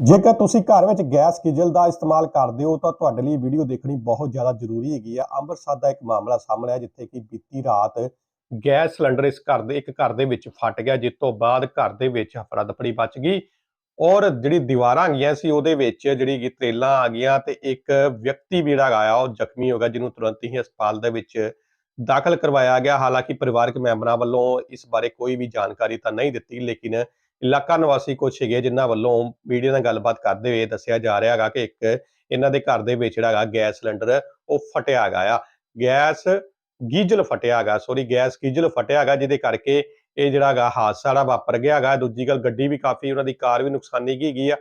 ਜੇਕਰ ਤੁਸੀਂ ਘਰ ਵਿੱਚ ਗੈਸ ਕਿਜਲ ਦਾ ਇਸਤੇਮਾਲ ਕਰਦੇ ਹੋ, ਤਾਂ ਤੁਹਾਡੇ ਲਈ ਵੀਡੀਓ ਦੇਖਣੀ ਬਹੁਤ ਜ਼ਿਆਦਾ ਜ਼ਰੂਰੀ ਹੈਗੀ ਆ। ਅੰਮ੍ਰਿਤਸਰ ਦਾ ਇੱਕ ਮਾਮਲਾ ਸਾਹਮਣੇ ਆਇਆ, ਜਿੱਥੇ ਕਿ ਬੀਤੀ ਰਾਤ ਗੈਸ ਸਿਲੰਡਰ ਇਸ ਘਰ ਦੇ, ਇੱਕ ਘਰ ਦੇ ਵਿੱਚ ਫਟ ਗਿਆ, ਜਿਸ ਤੋਂ ਬਾਅਦ ਘਰ ਦੇ ਵਿੱਚ ਹਫੜਾ ਦਫੜੀ ਬਚ ਗਈ ਔਰ ਜਿਹੜੀ ਦੀਵਾਰਾਂ ਗਈਆਂ ਸੀ, ਉਹਦੇ ਵਿੱਚ ਜਿਹੜੀ ਕਿ ਤਰੇਲਾਂ ਆ ਗਈਆਂ ਤੇ ਇੱਕ ਵਿਅਕਤੀ ਵੀ ਜਿਹੜਾ ਆਇਆ ਉਹ ਜ਼ਖਮੀ ਹੋ ਗਿਆ, ਜਿਹਨੂੰ ਤੁਰੰਤ ਹੀ ਹਸਪਤਾਲ ਦੇ ਵਿੱਚ ਦਾਖਲ ਕਰਵਾਇਆ ਗਿਆ। ਹਾਲਾਂਕਿ ਪਰਿਵਾਰਕ ਮੈਂਬਰਾਂ ਵੱਲੋਂ ਇਸ ਬਾਰੇ ਕੋਈ ਵੀ ਜਾਣਕਾਰੀ ਤਾਂ ਨਹੀਂ ਦਿੱਤੀ, ਲੇਕਿਨ ਇਲਾਕਾ ਨਿਵਾਸੀ ਕੁਛ ਹੈਗੇ ਜਿਨ੍ਹਾਂ ਵੱਲੋਂ ਮੀਡੀਆ ਨਾਲ ਗੱਲਬਾਤ ਕਰਦੇ ਹੋਏ ਦੱਸਿਆ ਜਾ ਰਿਹਾ ਹੈਗਾ ਕਿ ਇੱਕ ਇਹਨਾਂ ਦੇ ਘਰ ਦੇ ਵਿੱਚ ਜਿਹੜਾ ਹੈਗਾ ਗੈਸ ਸਿਲੰਡਰ ਉਹ ਫਟਿਆ ਹੈਗਾ ਆ। ਗੈਸ ਗੀਜਲ ਫਟਿਆ ਹੈਗਾ ਸੌਰੀ ਗੈਸ ਗੀਜਲ ਫਟਿਆ ਹੈਗਾ ਜਿਹਦੇ ਕਰਕੇ ਇਹ ਜਿਹੜਾ ਹੈਗਾ ਹਾਦਸਾ ਜਿਹੜਾ ਵਾਪਰ ਗਿਆ ਹੈਗਾ। ਦੂਜੀ ਗੱਲ, ਗੱਡੀ ਵੀ ਕਾਫੀ ਉਹਨਾਂ ਦੀ ਕਾਰ ਵੀ ਨੁਕਸਾਨੀ ਗਈ ਹੈਗੀ ਆ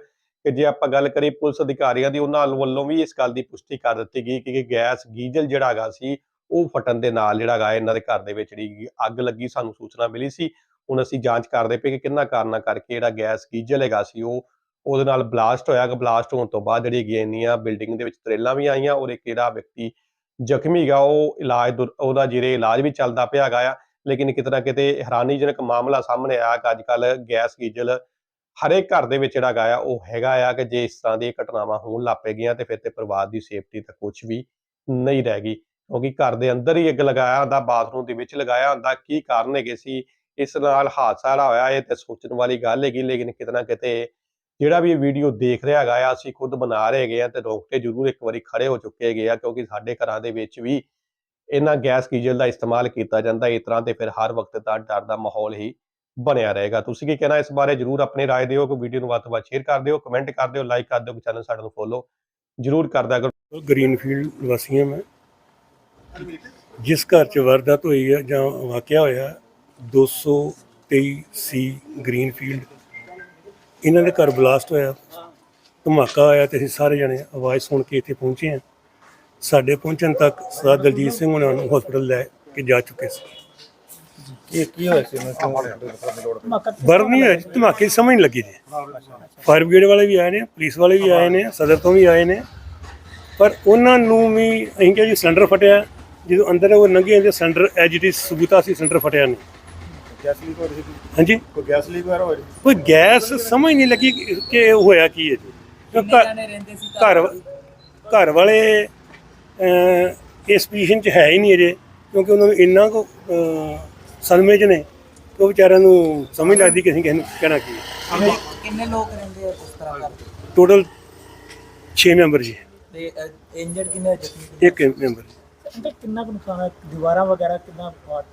ਕਿ ਜੇ ਆਪਾਂ ਗੱਲ ਕਰੀਏ ਪੁਲਿਸ ਅਧਿਕਾਰੀਆਂ ਦੀ, ਉਹਨਾਂ ਵੱਲੋਂ ਵੀ ਇਸ ਗੱਲ ਦੀ ਪੁਸ਼ਟੀ ਕਰ ਦਿੱਤੀ ਗਈ ਕਿ ਗੈਸ ਗੀਜਲ ਜਿਹੜਾ ਹੈਗਾ ਸੀ ਉਹ ਫਟਣ ਦੇ ਨਾਲ ਜਿਹੜਾ ਹੈਗਾ ਇਹਨਾਂ ਦੇ ਘਰ ਦੇ ਵਿੱਚ ਜਿਹੜੀ ਅੱਗ ਲੱਗੀ, ਸਾਨੂੰ ਸੂਚਨਾ ਮਿਲੀ ਸੀ। ਹੁਣ ਅਸੀਂ ਜਾਂਚ ਕਰਦੇ ਪਏ ਕਿ ਕਿੰਨਾ ਕਾਰਨਾਂ ਕਰਕੇ ਜਿਹੜਾ ਗੈਸ ਗੀਜਲ ਹੈਗਾ ਸੀ, ਉਹ ਉਹਦੇ ਨਾਲ ਬਲਾਸਟ ਹੋਇਆ, ਕਿ ਬਲਾਸਟ ਹੋਣ ਤੋਂ ਬਾਅਦ ਜਿਹੜੀ ਹੈਗੀਆਂ ਬਿਲਡਿੰਗ ਦੇ ਵਿੱਚ ਤਰੇਲਾਂ ਵੀ ਆਈਆਂ, ਔਰ ਇੱਕ ਜਿਹੜਾ ਵਿਅਕਤੀ ਜ਼ਖਮੀ ਹੈਗਾ, ਉਹ ਇਲਾਜ ਉਹਦਾ ਜਿਹੜੇ ਇਲਾਜ ਵੀ ਚੱਲਦਾ ਪਿਆ ਹੈਗਾ ਆ, ਲੇਕਿਨ ਕਿਤੇ ਕਿਤੇ ਹੈਰਾਨੀਜਨਕ ਮਾਮਲਾ ਸਾਹਮਣੇ ਆਇਆ ਕਿ ਅੱਜ ਕੱਲ ਗੈਸ ਗੀਜਲ ਹਰੇਕ ਘਰ ਦੇ ਵਿੱਚ ਜਿਹੜਾ ਹੈਗਾ ਆ, ਉਹ ਹੈਗਾ ਆ ਕਿ ਜੇ ਇਸ ਤਰ੍ਹਾਂ ਦੀ ਘਟਨਾਵਾਂ ਹੋਣ ਲੱਗ ਪੈਗੀਆਂ ਤੇ ਫਿਰ ਤੇ ਪਰਿਵਾਰ ਦੀ ਸੇਫਟੀ ਤਾਂ ਕੁਝ ਵੀ ਨਹੀਂ ਰਹਿ ਗਈ, ਕਿਉਂਕਿ ਘਰ ਦੇ ਅੰਦਰ ਹੀ ਅੱਗ ਲਗਾਇਆ ਹੁੰਦਾ ਬਾਥਰੂਮ ਦੇ ਵਿੱਚ ਲਗਾਇਆ ਹੁੰਦਾ, ਕੀ ਕਾਰਨ ਹੈਗੇ ਸੀ ਇਸ ਨਾਲ ਹਾਦਸਾ ਜਿਹੜਾ ਹੋਇਆ ਇਹ ਤੇ ਸੋਚਣ ਵਾਲੀ ਗੱਲ ਹੈਗੀ ਲੇਕਿਨ ਕਿਤੇ ਨਾ ਕਿਤੇ ਜਿਹੜਾ ਵੀ ਇਹ ਵੀਡੀਓ ਦੇਖ ਰਿਹਾ ਹੈਗਾ ਆ ਅਸੀਂ ਖੁਦ ਬਣਾ ਰਹੇ ਹੈਗੇ ਆ ਤੇ ਰੋਕਟੇ ਜ਼ਰੂਰ ਇੱਕ ਵਾਰੀ ਖੜੇ ਹੋ ਚੁੱਕੇ ਹੈਗੇ ਆ ਕਿਉਂਕਿ ਸਾਡੇ ਘਰਾਂ ਦੇ ਵਿੱਚ ਵੀ ਇਹਨਾਂ ਗੈਸ ਗੀਜ਼ਰ ਦਾ ਇਸਤੇਮਾਲ ਕੀਤਾ ਜਾਂਦਾ ਇਸ ਤਰ੍ਹਾਂ ਤੇ ਫਿਰ ਹਰ ਵਕਤ ਦਾ ਡਰ ਦਾ ਮਾਹੌਲ ਹੀ ਬਣਿਆ ਰਹੇਗਾ ਤੁਸੀਂ ਕੀ ਕਹਿਣਾ ਇਸ ਬਾਰੇ ਜਰੂਰ ਆਪਣੀ رائے ਦਿਓ ਕਿ ਵੀਡੀਓ ਨੂੰ ਵੱਧ ਤੋਂ ਵੱਧ ਸ਼ੇਅਰ ਕਰ ਦਿਓ ਕਮੈਂਟ ਕਰ ਦਿਓ ਲਾਈਕ ਕਰ ਦਿਓ ਕਿ ਚੈਨਲ ਸਾਡਾ ਨੂੰ ਫੋਲੋ ਜਰੂਰ ਕਰਦਾ ਕਰੋ ਗ੍ਰੀਨਫੀਲਡ ਨਿਵਾਸੀ ਹਾਂ ਮੈਂ ਜਿਸ ਘਰ 'ਚ ਵਾਰਦਾਤ ਹੋਈ ਹੈ ਜਾਂ ਵਾਕਿਆ ਹੋਇਆ 223 ਸੀ ਗ੍ਰੀਨਫੀਲਡ। ਇਹਨਾਂ ਦੇ ਘਰ ਬਲਾਸਟ ਹੋਇਆ ਧਮਾਕਾ ਹੋਇਆ ਤੇ ਅਸੀਂ ਸਾਰੇ ਜਣੇ ਆਵਾਜ਼ ਸੁਣ ਕੇ ਇੱਥੇ ਪਹੁੰਚੇ ਹਾਂ। ਸਾਡੇ ਪਹੁੰਚਣ ਤੱਕ ਸਰਦਾਰ ਦਲਜੀਤ ਸਿੰਘ ਉਹਨਾਂ ਨੂੰ ਹਸਪੀਟਲ ਲੈ ਕੇ ਜਾ ਚੁੱਕੇ ਸੀ। ਇਹ ਕੀ ਹੋਇਆ ਸੀ? ਬਰਨ ਨਹੀਂ ਹੋਇਆ ਜੀ, ਧਮਾਕੇ ਦੀ ਸਮਝ ਨਹੀਂ ਲੱਗੀ ਜੀ। ਫਾਇਰ ਬ੍ਰਿਗੇਡ ਵਾਲੇ ਵੀ ਆਏ ਨੇ ਪੁਲਿਸ ਵਾਲੇ ਵੀ ਆਏ ਨੇ ਸਦਰ ਤੋਂ ਵੀ ਆਏ ਨੇ। ਪਰ ਉਹਨਾਂ ਨੂੰ ਵੀ ਅਸੀਂ ਕਿਹਾ ਜੀ ਸਿਲੰਡਰ ਫਟਿਆ। ਜਦੋਂ ਅੰਦਰ ਉਹ ਲੰਘੇ ਤੇ ਸਿਲੰਡਰ ਐਜ ਇਟ ਇਜ਼ ਸਬੂਤਾ ਸੀ ਸਿਲੰਡਰ ਫਟਿਆ ਨਹੀਂ। ਗੈਸ ਲੀਕ ਹੋ ਰਹੀ ਸੀ। ਹਾਂਜੀ। ਕੋਈ ਗੈਸ ਲੀਕ ਵਗੈਰਾ ਹੋ ਰਹੀ ਕੋਈ ਗੈਸ ਸਮਝ ਨਹੀਂ ਲੱਗੀ ਕਿ- ਹੋਇਆ ਕੀ ਹੈ ਜੀ। ਘਰ- ਘਰ? ਘਰ ਵਾਲੇ ਅਹ, ਇਸ ਪੋਜੀਸ਼ਨ 'ਚ ਹੈ ਹੀ ਨਹੀਂ ਅਜੇ ਕਿਉਂਕਿ ਉਹਨਾਂ ਨੂੰ ਇੰਨਾ ਕੁ ਅਹ, ਸਦਮੇ 'ਚ ਨੇ ਕਿ ਉਹ ਵਿਚਾਰਿਆਂ ਨੂੰ ਸਮਝ ਲੱਗਦੀ ਕਿ ਅਸੀਂ ਕਿਸੇ ਨੂੰ ਕਹਿਣਾ ਕੀ ਹੈ। ਕਿੰਨੇ ਕਿੰਨੇ ਲੋਕ ਰਹਿੰਦੇ ਆ ਇਸ ਤਰ੍ਹਾਂ ਕਰਦੇ ਟੋਟਲ 6 ਮੈਂਬਰ ਜੀ। ਤੇ ਇੰਜਰਡ ਕਿੰਨੇ ਜ਼ਖਮੀ? ਇੱਕ ਮੈਂਬਰ ਅੰਦਰ ਕਿੰਨਾ ਕੁ ਨੁਕਸਾਨ ਹੈ ਦੀਵਾਰਾਂ ਵਗੈਰਾ ਕਿੰਨਾ ਫਾਟ